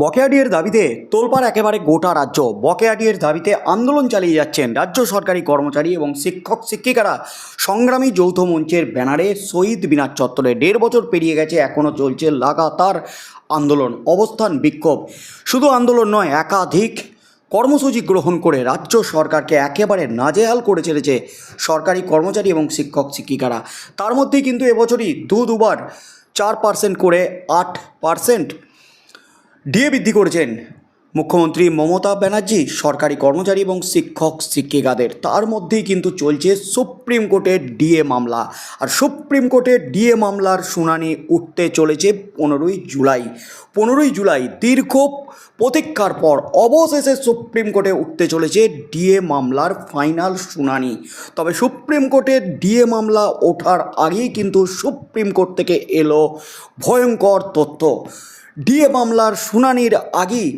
বকেয়াডিয়ের দাবিতে তোলপাড় একেবারে গোটা রাজ্য। বকেয়াডিয়ের দাবিতে আন্দোলন চালিয়ে যাচ্ছেন রাজ্য সরকারি কর্মচারী এবং শিক্ষক, শিক্ষিকারা। সংগ্রামী যৌথ মঞ্চের ব্যানারে শহীদ বিনার চত্বরে দেড় বছর পেরিয়ে গেছে এখনও চলছে লাগাতার আন্দোলন, অবস্থান বিক্ষোভ। শুধু আন্দোলন নয়, একাধিক কর্মসূচি গ্রহণ করে রাজ্য সরকারকে একেবারে নাজেহাল করে ছেড়েছে সরকারি কর্মচারী এবং শিক্ষক, শিক্ষিকারা। তার মধ্যেই কিন্তু এবছরই দু দুবার চার পার্সেন্ট করে আট পার্সেন্ট ডিএ বৃদ্ধি করেছেন মুখ্যমন্ত্রী মমতা ব্যানার্জি, সরকারি কর্মচারী এবং শিক্ষক শিক্ষিকাদের। তার মধ্যেই কিন্তু চলছে সুপ্রিম কোর্টের ডিএ মামলা। আর সুপ্রিম কোর্টের ডিএ মামলার শুনানি উঠতে চলেছে পনেরোই জুলাই। পনেরোই জুলাই দীর্ঘ প্রতীক্ষার পর অবশেষে সুপ্রিম কোর্টে উঠতে চলেছে ডিএ মামলার ফাইনাল শুনানি। তবে সুপ্রিম কোর্টের ডিএ মামলা ওঠার আগেই কিন্তু সুপ্রিম কোর্ট থেকে এলো ভয়ঙ্কর তথ্য। ডিএ মামলার শুনানির আগেই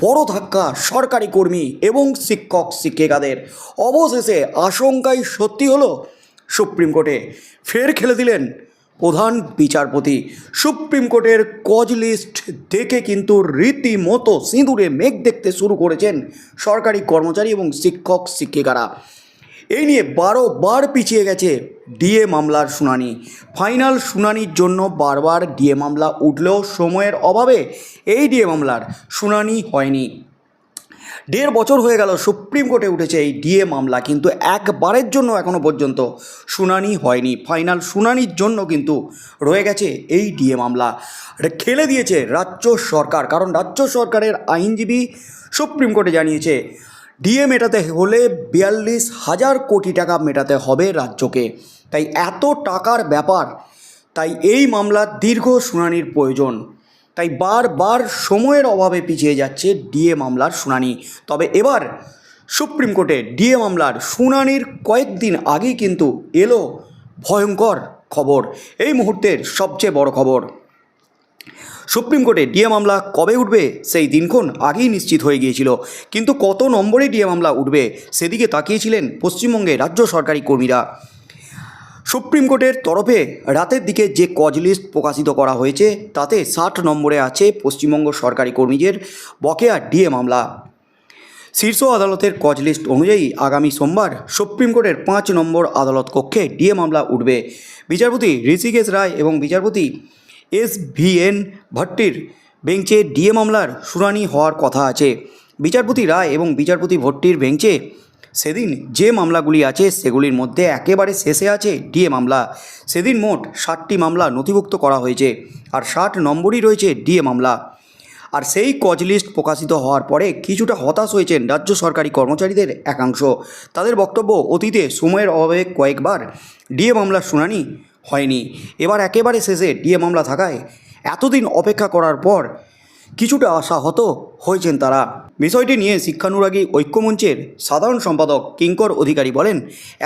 বড় ধাক্কা সরকারি কর্মী এবং শিক্ষক শিক্ষিকাদের। অবশেষে আশঙ্কাই সত্যি হলো সুপ্রিম কোর্টে। ফের খেলে দিলেন প্রধান বিচারপতি। সুপ্রিম কোর্টের কজ লিস্ট দেখে কিন্তু রীতিমতো সিঁদুরে মেঘ দেখতে শুরু করেছেন সরকারি কর্মচারী এবং শিক্ষক শিক্ষিকারা। এই নিয়ে বারোবার পিছিয়ে গেছে ডিএ মামলার শুনানি। ফাইনাল শুনানির জন্য বারবার ডিএ মামলা উঠলেও সময়ের অভাবে এই ডিএ মামলার শুনানি হয়নি। দেড় বছর হয়ে গেল সুপ্রিম কোর্টে উঠেছে এই ডিএ মামলা, কিন্তু একবারের জন্য এখনও পর্যন্ত শুনানি হয়নি। ফাইনাল শুনানির জন্য কিন্তু রয়ে গেছে এই ডিএ মামলা। খেলে দিয়েছে রাজ্য সরকার, কারণ রাজ্য সরকারের আইনজীবী সুপ্রিম কোর্টে জানিয়েছে ডিএ মেটাতে হলে বিয়াল্লিশ হাজার কোটি টাকা মেটাতে হবে রাজ্যকে। তাই এত টাকার ব্যাপার, তাই এই মামলার দীর্ঘ শুনানির প্রয়োজন। তাই বারবার সময়ের অভাবে পিছিয়ে যাচ্ছে ডিএ মামলার শুনানি। তবে এবার সুপ্রিম কোর্টে ডিএ মামলার শুনানির কয়েকদিন আগেই কিন্তু এলো ভয়ঙ্কর খবর। এই মুহূর্তের সবচেয়ে বড় খবর। সুপ্রিম কোর্টে ডিএ মামলা কবে উঠবে সেই দিনক্ষণ আগেই নিশ্চিত হয়ে গিয়েছিল। কিন্তু কত নম্বরে ডিএ মামলা উঠবে সেদিকে তাকিয়েছিলেন পশ্চিমবঙ্গে রাজ্য সরকারি কর্মীরা। সুপ্রিম কোর্টের তরফে রাতের দিকে যে কজ লিস্ট প্রকাশিত করা হয়েছে, তাতে ষাট নম্বরে আছে পশ্চিমবঙ্গ সরকারি কর্মীদের বকেয়া ডিএ মামলা। শীর্ষ আদালতের কজ লিস্ট অনুযায়ী আগামী সোমবার সুপ্রিম কোর্টের পাঁচ নম্বর আদালত কক্ষে ডিএ মামলা উঠবে। বিচারপতি ঋষিকেশ রায় এবং বিচারপতি এস ভি এন ভট্টির বেঞ্চে ডিএ মামলার শুনানি হওয়ার কথা আছে। বিচারপতি রায় এবং বিচারপতি ভট্টির বেঞ্চে সেদিন যে মামলাগুলি আছে সেগুলির মধ্যে একেবারে শেষে আছে ডিএ মামলা। সেদিন মোট ষাটটি মামলা নথিভুক্ত করা হয়েছে আর ষাট নম্বরই রয়েছে ডিএ মামলা। আর সেই কজ লিস্ট প্রকাশিত হওয়ার পরে কিছুটা হতাশ হয়েছেন রাজ্য সরকারি কর্মচারীদের একাংশ। তাদের বক্তব্য অতীতে সময়ের অভাবে কয়েকবার ডিএ মামলার শুনানি হয়নি। এবার একেবারে শেষে ডিএ মামলা থাকায় এতদিন অপেক্ষা করার পর কিছুটা আশাহত হয়েছেন তারা। বিষয়টি নিয়ে শিক্ষানুরাগী ঐক্যমঞ্চের সাধারণ সম্পাদক কিঙ্কর অধিকারী বলেন,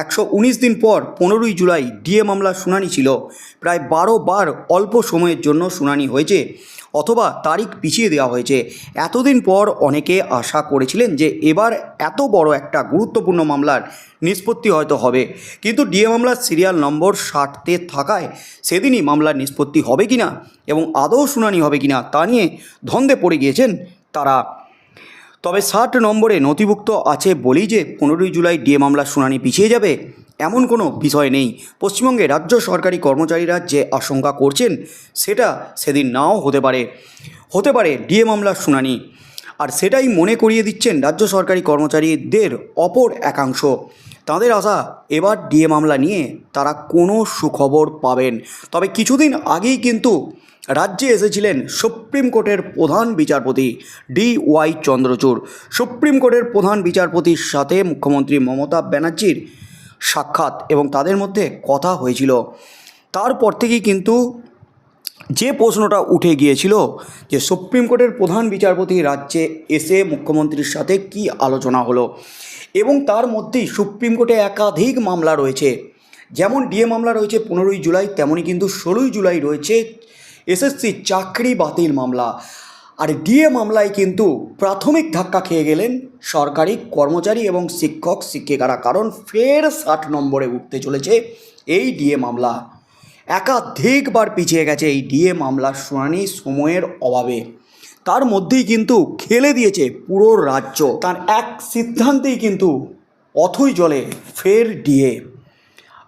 একশো উনিশ দিন পর পনেরোই জুলাই ডিএ মামলার শুনানি ছিল। প্রায় বারো বার অল্প সময়ের জন্য শুনানি হয়েছে। অথবা তারিখ পিছিয়ে দেওয়া হয়েছে। এতদিন পর অনেকে আশা করেছিলেন যে এবার এত বড় একটা গুরুত্বপূর্ণ মামলার নিষ্পত্তি হয়তো হবে। কিন্তু ডিএ মামলার সিরিয়াল নম্বর ষাটতে থাকায় সেদিনই মামলার নিষ্পত্তি হবে কিনা এবং আদৌ শুনানি হবে কিনা তা নিয়ে ধন্দে পড়ে গিয়েছেন তারা। তবে ষাট নম্বরে নথিভুক্ত আছে বলেই যে পনেরোই জুলাই ডিএ মামলার শুনানি পিছিয়ে যাবে। এমন কোনো বিষয় নেই। পশ্চিমবঙ্গে রাজ্য সরকারি কর্মচারীরা যে আশঙ্কা করছেন, সেটা সেদিন নাও হতে পারে। হতে পারে ডিএ মামলার শুনানি। আর সেটাই মনে করিয়ে দিচ্ছেন রাজ্য সরকারি কর্মচারীদের অপর একাংশ। তাদের আশা, এবার ডিএ মামলা নিয়ে তারা কোনো সুখবর পাবেন। তবে কিছুদিন আগেই কিন্তু রাজ্যে এসেছিলেন সুপ্রিম কোর্টের প্রধান বিচারপতি ডি ওয়াই চন্দ্রচূড়। সুপ্রিম কোর্টের প্রধান বিচারপতির সাথে মুখ্যমন্ত্রী মমতা ব্যানার্জির সাক্ষাৎ এবং তাদের মধ্যে কথা হয়েছিল। তারপর থেকেই কিন্তু যে প্রশ্নটা উঠে গিয়েছিল যে সুপ্রিম কোর্টের প্রধান বিচারপতি রাজ্যে এসে মুখ্যমন্ত্রীর সাথে কি আলোচনা হলো এবং তার মধ্যেই সুপ্রিম কোর্টে একাধিক মামলা রয়েছে। যেমন ডিএ মামলা রয়েছে পনেরোই জুলাই তেমনই কিন্তু ষোলোই জুলাই রয়েছে এসএসসি চাকরি বাতিল মামলা। আর ডিএ মামলায় কিন্তু প্রাথমিক ধাক্কা খেয়ে গেলেন সরকারি কর্মচারী এবং শিক্ষক, শিক্ষিকারা। কারণ ফের ষাট নম্বরে উঠতে চলেছে এই ডিএ মামলা। একাধিকবার পিছিয়ে গেছে এই ডিএ মামলার শুনানি সময়ের অভাবে। তার মধ্যেই কিন্তু খেলে দিয়েছে পুরো রাজ্য। তার এক সিদ্ধান্তেই কিন্তু অথই জলে ফের ডিএ।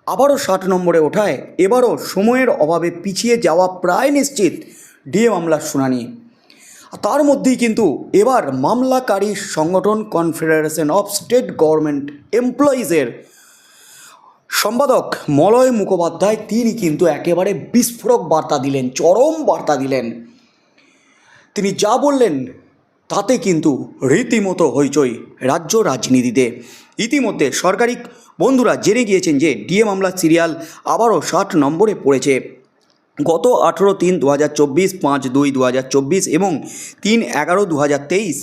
আবারও ষাট নম্বরে ওঠায়, এবারও সময়ের অভাবে পিছিয়ে যাওয়া প্রায় নিশ্চিত ডিএ মামলার শুনানি। তার মধ্যেই কিন্তু এবার মামলাকারী সংগঠন কনফেডারেশন অফ স্টেট গভর্নমেন্ট এমপ্লয়িজের সম্পাদক মলয় মুখোপাধ্যায়, তিনি কিন্তু একেবারে বিস্ফোরক বার্তা দিলেন, চরম বার্তা দিলেন। তিনি যা বললেন, তাতে কিন্তু রীতিমতো হইচই রাজ্য রাজনীতিতে। ইতিমধ্যে সরকারি বন্ধুরা জেনে গিয়েছেন যে ডিএ মামলার সিরিয়াল আবারও ষাট নম্বরে পড়েছে। গত আঠেরো তিন দু হাজার চব্বিশ, পাঁচ দুই দু হাজার চব্বিশ এবং তিন এগারো দু হাজার তেইশ,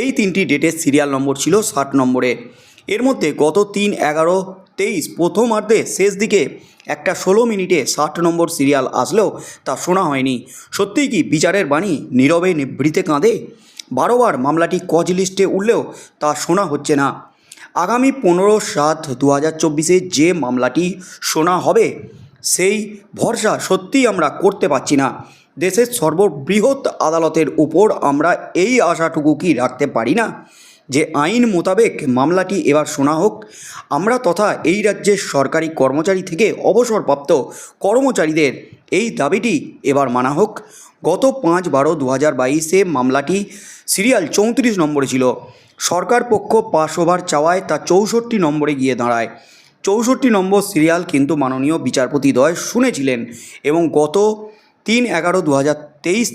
এই তিনটি ডেটের সিরিয়াল নম্বর ছিল ষাট নম্বরে। এর মধ্যে গত তিন এগারো তেইশ প্রথমার্ধে শেষ দিকে একটা ষোলো মিনিটে ষাট নম্বর সিরিয়াল আসলেও তা শোনা হয়নি। সত্যিই কি বিচারের বাণী নীরবে নিভৃতে কাঁদে? বারোবার মামলাটি কজ লিস্টে উঠলেও তা শোনা হচ্ছে না। আগামী পনেরো সাত দু হাজার চব্বিশে যে মামলাটি শোনা হবে সেই ভরসা সত্যিই আমরা করতে পারছি না। দেশের সর্ববৃহৎ আদালতের উপর আমরা এই আশাটুকু কি রাখতে পারি না? যে আইন মোতাবেক মামলাটি এবার শোনা হোক, আমরা তথা এই রাজ্যের সরকারি কর্মচারী থেকে অবসরপ্রাপ্ত কর্মচারীদের এই দাবিটি এবার মানা হোক। গত পাঁচ বারো দু হাজার বাইশে মামলাটি সিরিয়াল চৌত্রিশ নম্বরে ছিল। সরকার পক্ষ পাস ওভার চাওয়ায় তা চৌষট্টি নম্বরে গিয়ে দাঁড়ায়। চৌষট্টি নম্বর সিরিয়াল কিন্তু মাননীয় বিচারপতি বিচারপতিদ্বয় শুনেছিলেন এবং গত তিন এগারো দু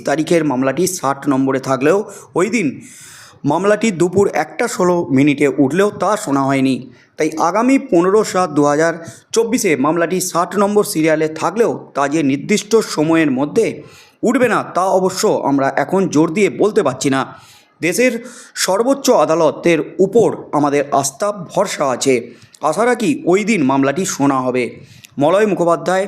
তারিখের মামলাটি ষাট নম্বরে থাকলেও ওই দিন মামলাটি দুপুর একটা ষোলো মিনিটে উঠলেও তা শোনা হয়নি। তাই আগামী পনেরো সাত দু হাজার চব্বিশে মামলাটি ষাট নম্বর সিরিয়ালে থাকলেও তা যে নির্দিষ্ট সময়ের মধ্যে উঠবে না তা অবশ্য আমরা এখন জোর দিয়ে বলতে পারছি না। দেশের সর্বোচ্চ আদালতের উপর আমাদের আস্থা ভরসা আছে। আশা রাখি ওই দিন মামলাটি শোনা হবে। Malay Mukhopadhyay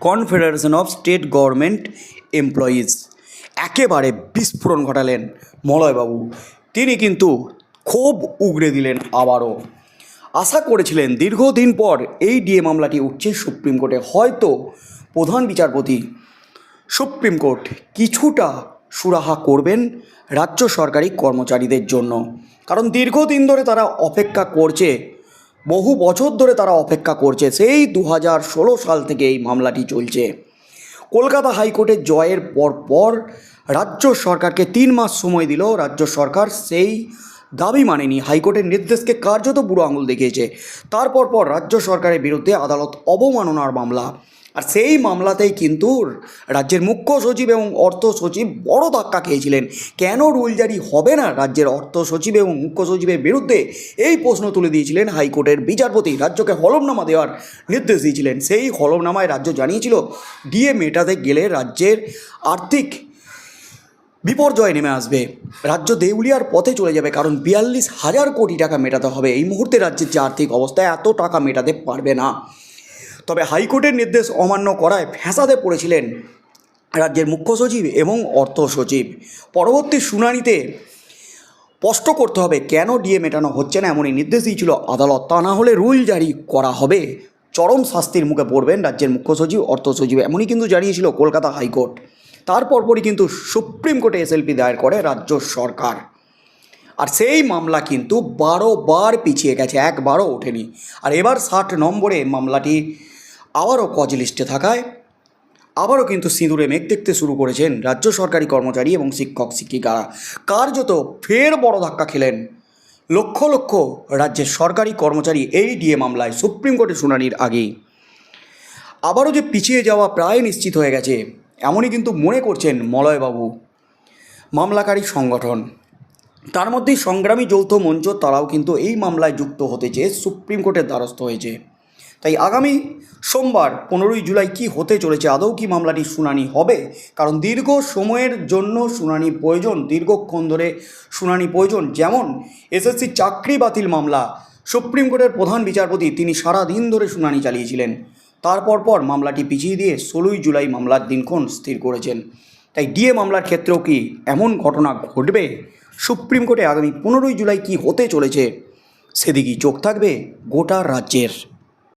confederation of state government employees একেবারে বিস্ফোরণ ঘটালেন মলয়বাবু। তিনি কিন্তু খুব উগড়ে দিলেন আবারও। আশা করেছিলেন দীর্ঘদিন পর এই ডিএ মামলাটি উঠছে সুপ্রিম কোর্টে। হয়তো প্রধান বিচারপতি, সুপ্রিম কোর্ট কিছুটা সুরাহা করবেন রাজ্য সরকারি কর্মচারীদের জন্য। কারণ দীর্ঘদিন ধরে তারা অপেক্ষা করছে, বহু বছর ধরে তারা অপেক্ষা করছে, সেই দু হাজার ষোলো সাল থেকে এই মামলাটি চলছে। কলকাতা হাইকোর্টের জয়ের পর পর রাজ্য সরকারকে তিন মাস সময় দিল, রাজ্য সরকার সেই দাবি মানেনি। হাইকোর্টের নির্দেশকে কার্যত বুড়ো আঙুল দেখিয়েছে। তারপর পর রাজ্য সরকারের বিরুদ্ধে আদালত অবমাননার মামলা। আর সেই মামলাতেই কিন্তু রাজ্যের মুখ্য সচিব এবং অর্থ সচিব বড় ধাক্কা খেয়েছিলেন। কেন রুল জারি হবে না? রাজ্যের অর্থ সচিব এবং মুখ্য সচিবের বিরুদ্ধে এই প্রশ্ন তুলে দিয়েছিলেন হাইকোর্টের বিচারপতি। রাজ্যকে হলফনামা দেওয়ার নির্দেশ দিয়েছিলেন। সেই হলফনামায় রাজ্য জানিয়েছিল, ডিএ মেটাতে গেলে রাজ্যের আর্থিক বিপর্যয় নেমে আসবে। রাজ্য দেউলিয়ার পথে চলে যাবে, কারণ বিয়াল্লিশ হাজার কোটি টাকা মেটাতে হবে। এই মুহূর্তে রাজ্যের যে আর্থিক অবস্থা, এত টাকা মেটাতে পারবে না। তবে হাইকোর্টের নির্দেশ অমান্য করায় ফ্যাসাদে পড়েছিলেন রাজ্যের মুখ্য সচিব এবং অর্থ সচিব। পরবর্তী শুনানিতে স্পষ্ট করতে হবে কেন ডিএ মেটানো হচ্ছে না এমনই নির্দেশ দিয়েছিল আদালত। তা না হলে রুল জারি করা হবে। চরম শাস্তির মুখে পড়বেন রাজ্যের মুখ্য সচিব, অর্থ সচিব এমনই কিন্তু জানিয়েছিল কলকাতা হাইকোর্ট। তারপর পরই কিন্তু সুপ্রিম কোর্টে এসএলপি দায়ের করে রাজ্য সরকার। আর সেই মামলা কিন্তু বারোবার পিছিয়ে গেছে, একবারও ওঠেনি। আর এবার ষাট নম্বরে মামলাটি আবারও কজ লিস্টে থাকায় আবারও কিন্তু সিঁদুরে মেঘ দেখতে শুরু করেছেন রাজ্য সরকারি কর্মচারী এবং শিক্ষক, শিক্ষিকারা। কার্যত ফের বড় ধাক্কা খেলেন। লক্ষ লক্ষ রাজ্যের সরকারি কর্মচারী এই ডিএ মামলায় সুপ্রিম কোর্টে শুনানির আগেই। আবারও যে পিছিয়ে যাওয়া প্রায় নিশ্চিত হয়ে গেছে, এমনই কিন্তু মনে করছেন মলয়বাবু। মামলাকারী সংগঠন। তার মধ্যেই সংগ্রামী যৌথ মঞ্চ তারাও কিন্তু এই মামলায় যুক্ত হতে চেয়ে সুপ্রিম কোর্টের দ্বারস্থ হয়েছে। তাই আগামী সোমবার পনেরোই জুলাই কি হতে চলেছে আদৌ কি মামলাটি শুনানি হবে? কারণ দীর্ঘ সময়ের জন্য শুনানি প্রয়োজন, দীর্ঘক্ষণ ধরে শুনানি প্রয়োজন। যেমন, এসএসসি চাকরি বাতিল মামলা, সুপ্রিম কোর্টের প্রধান বিচারপতি তিনি সারা দিন ধরে শুনানি চালিয়েছিলেন। তারপর পর মামলাটি পিছিয়ে দিয়ে ষোলোই জুলাই মামলার দিনক্ষণ স্থির করেছেন। তাই ডিএ মামলার ক্ষেত্রেও কি এমন ঘটনা ঘটবে? সুপ্রিম কোর্টে আগামী পনেরোই জুলাই কি হতে চলেছে? সেদিকেই চোখ থাকবে গোটা রাজ্যের।